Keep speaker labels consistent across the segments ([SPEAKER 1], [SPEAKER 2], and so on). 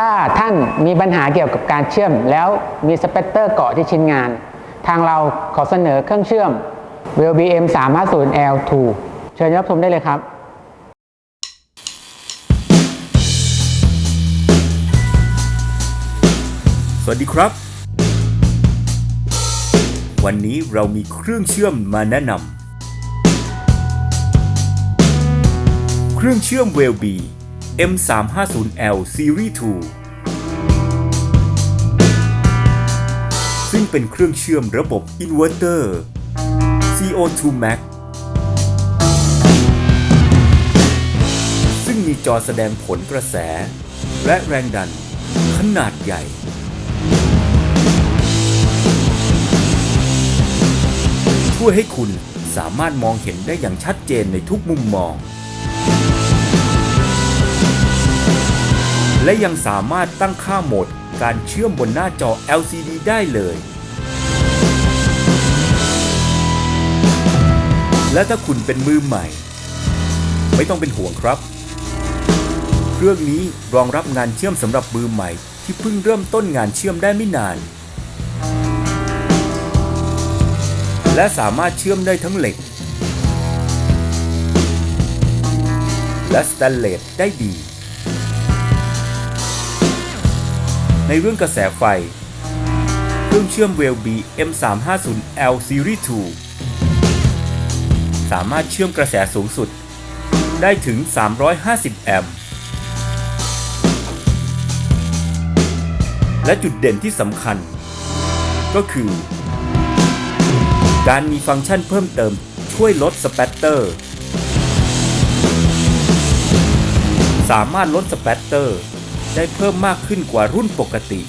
[SPEAKER 1] ถ้าท่านมีปัญหาเกี่ยวกับการเชื่อม แล้วมีสเปกเตอร์เกาะที่ชิ้นงาน ทางเราขอเสนอเครื่องเชื่อม WBM 350 L2 เชิญรับชมได้เลยครับ
[SPEAKER 2] สวัสดีครับ วันนี้เรามีเครื่องเชื่อมมาแนะนำ เครื่องเชื่อม w e l b M350L Series 2 ซึ่งเป็นเครื่องเชื่อมระบบอินเวอร์เตอร์ CO2 Max ซึ่งมีจอแสดงผลกระแส และแรงดันขนาดใหญ่ช่วยให้คุณสามารถมองเห็นได้อย่างชัดเจนในทุกมุมมอง และยังสามารถตั้งค่าโหมดการเชื่อมบนหน้าจอ LCD ได้เลย และถ้าคุณเป็นมือใหม่ ไม่ต้องเป็นห่วงครับ เครื่องนี้รองรับงานเชื่อมสำหรับมือใหม่ ที่เพิ่งเริ่มต้นงานเชื่อมได้ไม่นาน และสามารถเชื่อมได้ทั้งเหล็ก และสแตนเลสได้ดี ในเรื่องกระแสไฟ เครื่องเชื่อม w e l b M350L Series 2 สามารถเชื่อมกระแสสูงสุด ได้ถึง 350 แอมป์ และจุดเด่นที่สำคัญ ก็คือ การมีฟังก์ชันเพิ่มเติมช่วยลดสเปตเตอร์สามารถลดสเปตเตอร์ ได้เพิ่มมากขึ้นกว่ารุ่นปกติ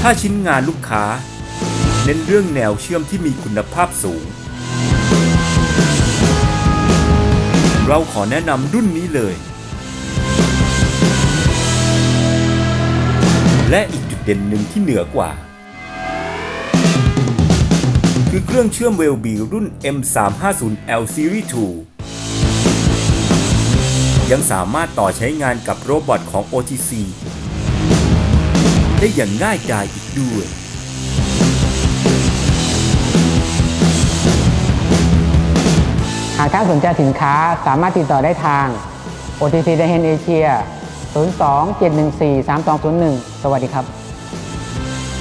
[SPEAKER 2] ถ้าชิ้นงานลูกค้า เน้นเรื่องแนวเชื่อมที่มีคุณภาพสูง เราขอแนะนำรุ่นนี้เลย และอีกจุดเด่นหนึ่งที่เหนือกว่า คือเครื่องเชื่อม w e l b รุ่น M350L Series 2 ยังสามารถต่อใช้งานกับโรบอทของ OTC ได้อย่างง่ายดายอีกด้วย
[SPEAKER 1] หากท่านสนใจสินค้าสามารถติดต่อได้ทาง OTC ไดเฮนเอเชีย 02 714 3201 สวัสดีครับ